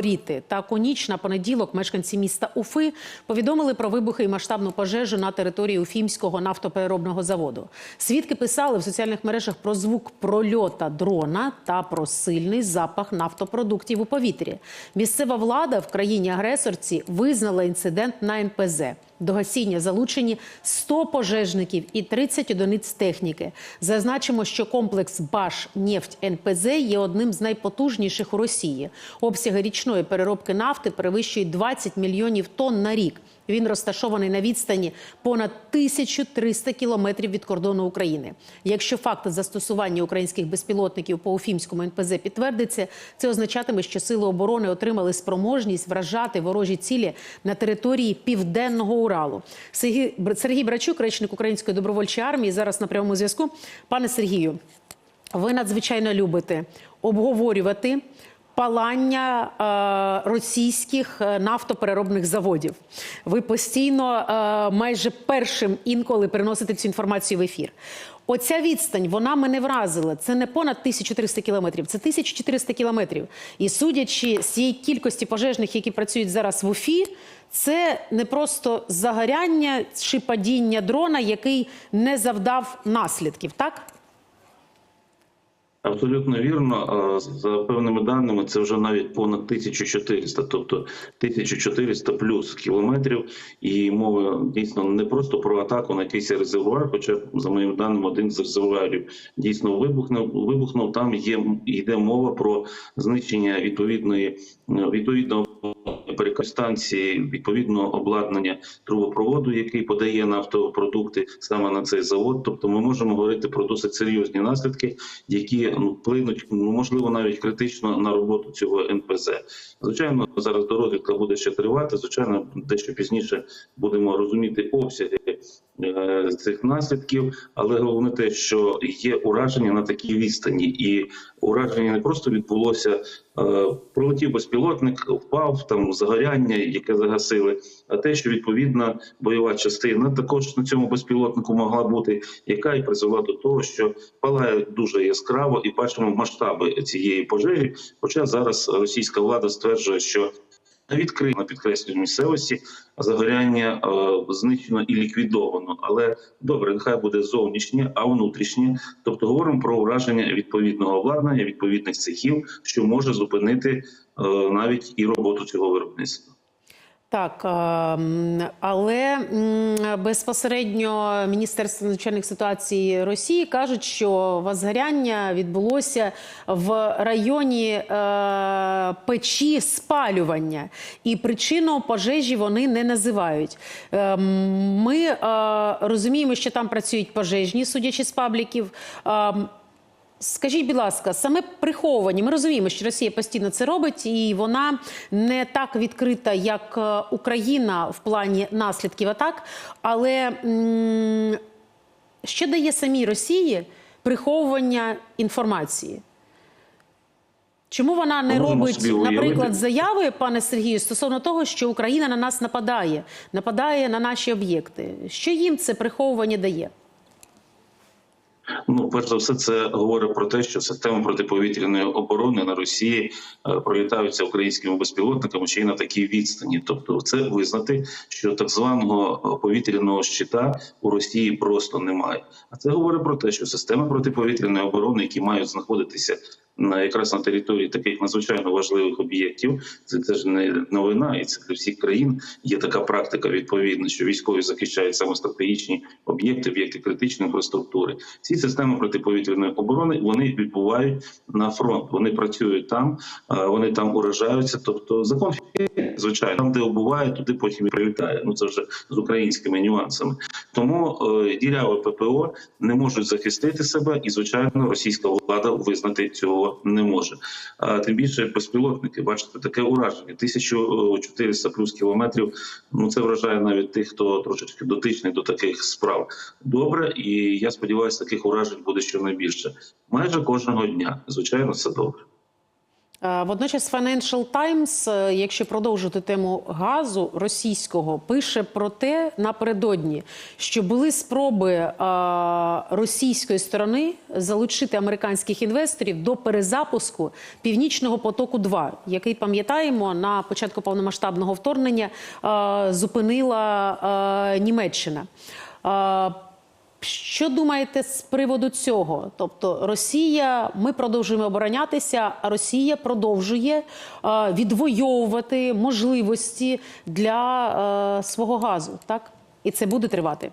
Ріти та Коніч на понеділок мешканці міста Уфи повідомили про вибухи і масштабну пожежу на території Уфімського нафтопереробного заводу. Свідки писали в соціальних мережах про звук прольота дрона та про сильний запах нафтопродуктів у повітрі. Місцева влада в країні-агресорці визнала інцидент на НПЗ. До гасіння залучені 100 пожежників і 30 одиниць техніки. Зазначимо, що комплекс Баш нефть НПЗ є одним з найпотужніших у Росії. Обсяги річної переробки нафти перевищують 20 мільйонів тонн на рік. Він розташований на відстані понад 1300 кілометрів від кордону України. Якщо факт застосування українських безпілотників по Уфімському НПЗ підтвердиться, це означатиме, що сили оборони отримали спроможність вражати ворожі цілі на території південного Уралу. Сергій Брачук, речник Української добровольчої армії, зараз на прямому зв'язку. Пане Сергію, ви надзвичайно любите обговорювати палання е, російських е, нафтопереробних заводів. Ви постійно е, майже першим інколи приносите цю інформацію в ефір. Оця відстань вона мене вразила. Це не понад 1300 кілометрів, це 1400 кілометрів. І судячи з цієї кількості пожежних, які працюють зараз в Уфі, це не просто загоряння чи падіння дрона, який не завдав наслідків, так? Абсолютно вірно. За певними даними, це вже навіть понад 1400, тобто 1400 плюс кілометрів. І мова дійсно не просто про атаку на якийсь резервуар, хоча за моїми даними, один з резервуарів дійсно вибухнув. Вибухнув там. Є йде мова про знищення відповідної відповідного перекостанції відповідного обладнання трубопроводу, який подає нафтопродукти саме на цей завод. Тобто, ми можемо говорити про досить серйозні наслідки, які ну вплинуть ну можливо навіть критично на роботу цього НПЗ. Звичайно, зараз дорозвідка буде ще тривати. Звичайно, дещо пізніше будемо розуміти обсяги е, цих наслідків, але головне те, що є ураження на такій відстані, і ураження не просто відбулося. Е, Пролетів безпілотник, впав там загоряння, яке загасили. А те, що відповідна бойова частина також на цьому безпілотнику могла бути, яка і призвела до того, що палає дуже яскраво, і бачимо масштаби цієї пожежі. Хоча зараз російська влада стверджує, що відкрито підкреслюю місцевості загоряння е, знищено і ліквідовано. Але добре, нехай буде зовнішнє, а внутрішнє. Тобто говоримо про ураження відповідного обладнання, відповідних цехів, що може зупинити е, навіть і роботу цього виробництва. Так, ем, але безпосередньо Міністерство надзвичайних ситуацій Росії кажуть, що возгоряння відбулося в районі е, печі спалювання, і причину пожежі вони не називають. Ем, Ми е, розуміємо, що там працюють пожежні, судячи з пабліків. Скажіть, будь ласка, саме приховані. Ми розуміємо, що Росія постійно це робить, і вона не так відкрита, як е, Україна в плані наслідків атак. Але що дає самій Росії приховування інформації? Чому вона не Можемо робить, наприклад, заяви, пане Сергію, стосовно того, що Україна на нас нападає, нападає на наші об'єкти? Що їм це приховування дає? Ну, перш за все, це говорить про те, що система протиповітряної оборони на Росії е, пролітаються українськими безпілотниками ще й на такій відстані. Тобто, це визнати, що так званого повітряного щита у Росії просто немає. А це говорить про те, що системи протиповітряної оборони, які мають знаходитися на якраз на території таких надзвичайно важливих об'єктів, це, це ж не новина, і це для всіх країн є така практика відповідна, що військові захищають саме стратегічні об'єкти, об'єкти критичної інфраструктури. Ці системи протиповітряної оборони вони відбувають на фронт. Вони працюють там, вони там уражаються. Тобто закон звичайно там, де убувають, туди потім і прилітає. Ну це вже з українськими нюансами. Тому е, діряве ППО не можуть захистити себе, і звичайно, російська влада визнати цього не може. А тим більше безпілотники, бачите, таке ураження 1400 плюс кілометрів. Ну це вражає навіть тих, хто трошечки дотичний до таких справ. Добре, і я сподіваюся, таких уражень буде щонайбільше. Майже кожного дня. Звичайно, це добре. Е, Водночас Financial Times, е, якщо продовжити тему газу російського, пише про те напередодні, що були спроби е, російської сторони залучити американських інвесторів до перезапуску Північного потоку 2 який пам'ятаємо на початку повномасштабного вторгнення зупинила Німеччина. Що думаєте з приводу цього? Тобто Росія, ми продовжуємо оборонятися, а Росія продовжує е, відвоювати можливості для е, свого газу, так? І це буде тривати.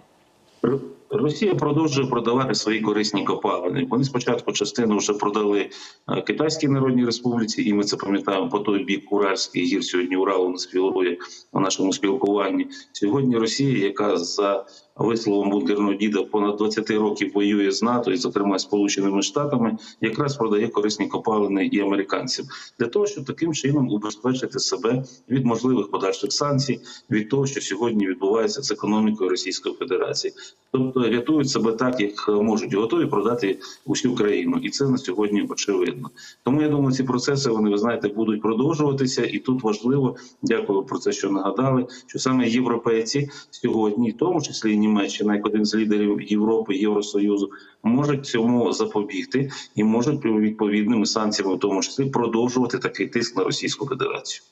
Росія продовжує продавати свої корисні копалини. Вони спочатку частину вже продали е, Китайській Народній Республіці, і ми це пам'ятаємо по той бік Уральський гір. Сьогодні Уралу не спілкує у нашому спілкуванні. Сьогодні Росія, яка за висловом бункерного діда понад 20 років воює з НАТО, і зокрема Сполученими Штатами, якраз продає корисні копалини і американцям для того, щоб таким чином убезпечити себе від можливих подальших санкцій, від того, що сьогодні відбувається з економікою Російської Федерації. Тобто рятують себе так, як можуть, готові продати усю країну, і це на сьогодні очевидно. Тому я думаю, ці процеси вони ви знаєте будуть продовжуватися, і тут важливо дякую про це, що нагадали, що саме європейці сьогодні, в тому числі Німеччина, як один з лідерів Європи, Євросоюзу, можуть цьому запобігти і можуть відповідними санкціями, в тому числі, продовжувати такий тиск на Російську Федерацію.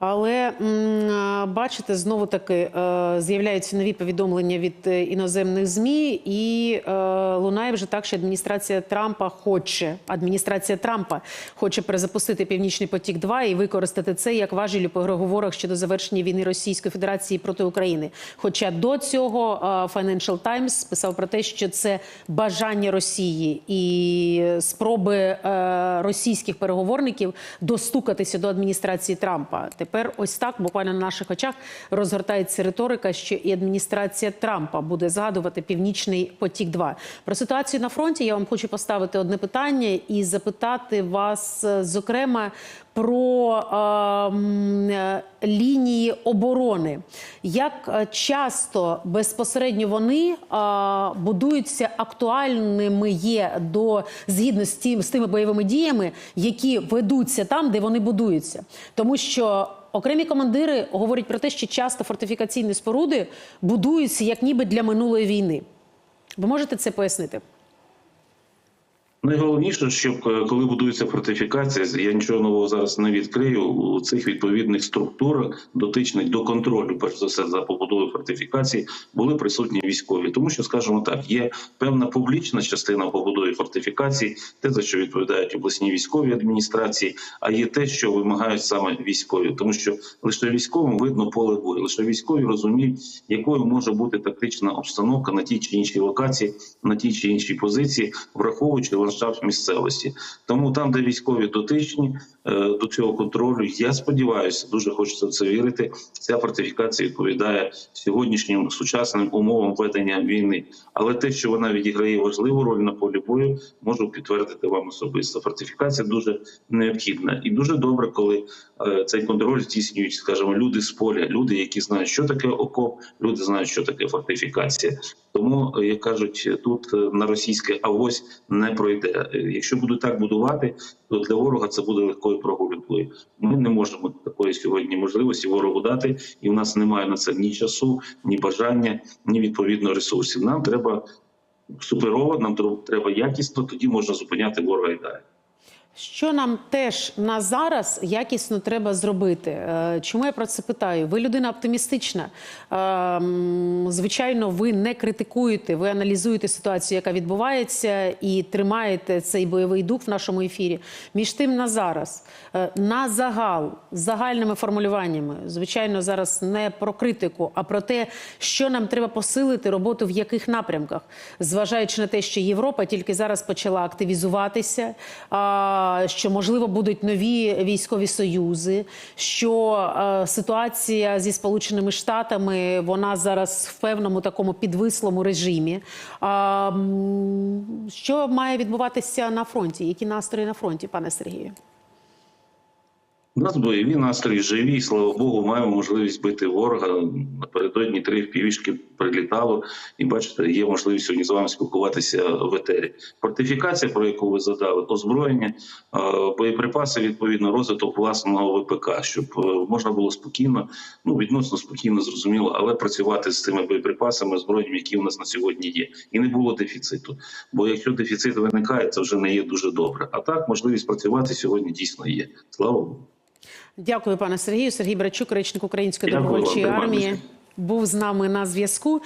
Але бачите, знову таки е, з'являються нові повідомлення від е, іноземних змі, і е, лунає вже так, що адміністрація Трампа хоче адміністрація Трампа хоче перезапустити Північний потік 2 і використати це як важіль у переговорах щодо завершення війни Російської Федерації проти України. Хоча до цього Financial Times писав про те, що це бажання Росії і спроби російських переговорників достукатися до адміністрації Трампа. Тепер ось так, буквально на наших очах, розгортається риторика, що і адміністрація Трампа буде згадувати Північний потік. 2 про ситуацію на фронті. Я вам хочу поставити одне питання і запитати вас, е, зокрема. Про е, е, лінії оборони, як е, часто безпосередньо вони е, будуються актуальними є до згідно з тим з тими бойовими діями, які ведуться там, де вони будуються, тому що окремі командири говорять про те, що часто фортифікаційні споруди будуються як ніби для минулої війни. Ви можете це пояснити? Найголовніше, щоб е, коли будується фортифікація, я нічого нового зараз не відкрию у цих відповідних структурах, дотичних до контролю, перш за все за побудовою фортифікації, були присутні військові, тому що, скажімо так, є певна публічна частина побудови фортифікації, те за що відповідають обласні військові адміністрації, а є те, що вимагають саме військові, тому що лише військовим видно поле бою, лише військові розуміють, якою може бути тактична обстановка на тій чи іншій локації, на тій чи іншій позиції, враховуючи ландшафт місцевості. Тому там, де військові дотичні е, до цього контролю, я сподіваюся, дуже хочеться в це вірити. Ця фортифікація відповідає сьогоднішнім сучасним умовам ведення війни. Але те, що вона відіграє важливу роль на полі бою, можу підтвердити вам особисто. Фортифікація дуже необхідна і дуже добре, коли е, цей контроль здійснюють, скажімо, люди з поля, люди, які знають, що таке окоп, люди знають, що таке фортифікація. Тому, е, як кажуть, тут е, на російське авось не пройде. Якщо будуть так будувати, то для ворога це буде легкою прогулянкою. Ми не можемо такої сьогодні можливості ворогу дати, і в нас немає на це ні часу, ні бажання, ні відповідно ресурсів. Нам треба суперово, нам тр- треба якісно, тоді можна зупиняти ворога і далі. Що нам теж на зараз якісно треба зробити? Е, Чому я про це питаю? Ви людина оптимістична. Е, Звичайно, ви не критикуєте, ви аналізуєте ситуацію, яка відбувається, і тримаєте цей бойовий дух в нашому ефірі. Між тим, на зараз е, на загал загальними формулюваннями, звичайно, зараз не про критику, а про те, що нам треба посилити роботу в яких напрямках, зважаючи на те, що Європа тільки зараз почала активізуватися. Що можливо будуть нові військові союзи, що е, ситуація зі Сполученими Штатами вона зараз в певному такому підвислому режимі. Що має відбуватися на фронті? Які настрої на фронті, пане Сергію? У нас бойові настрої живі, слава Богу, маємо можливість бити ворога. Напередодні три півішки прилітало, і бачите, є можливість сьогодні з вами спілкуватися в етері. Фортифікація, про яку ви задали, озброєння, е, боєприпаси, відповідно, розвиток власного ВПК, щоб е, можна було спокійно, ну відносно спокійно, зрозуміло, але працювати з цими боєприпасами, озброєнням, які у нас на сьогодні є, і не було дефіциту. Бо якщо дефіцит виникає, це вже не є дуже добре. А так можливість працювати сьогодні дійсно є. Слава Богу. Дякую, пане Сергію. Сергій Брачук, речник Української добровольчої армії, був з нами на зв'язку.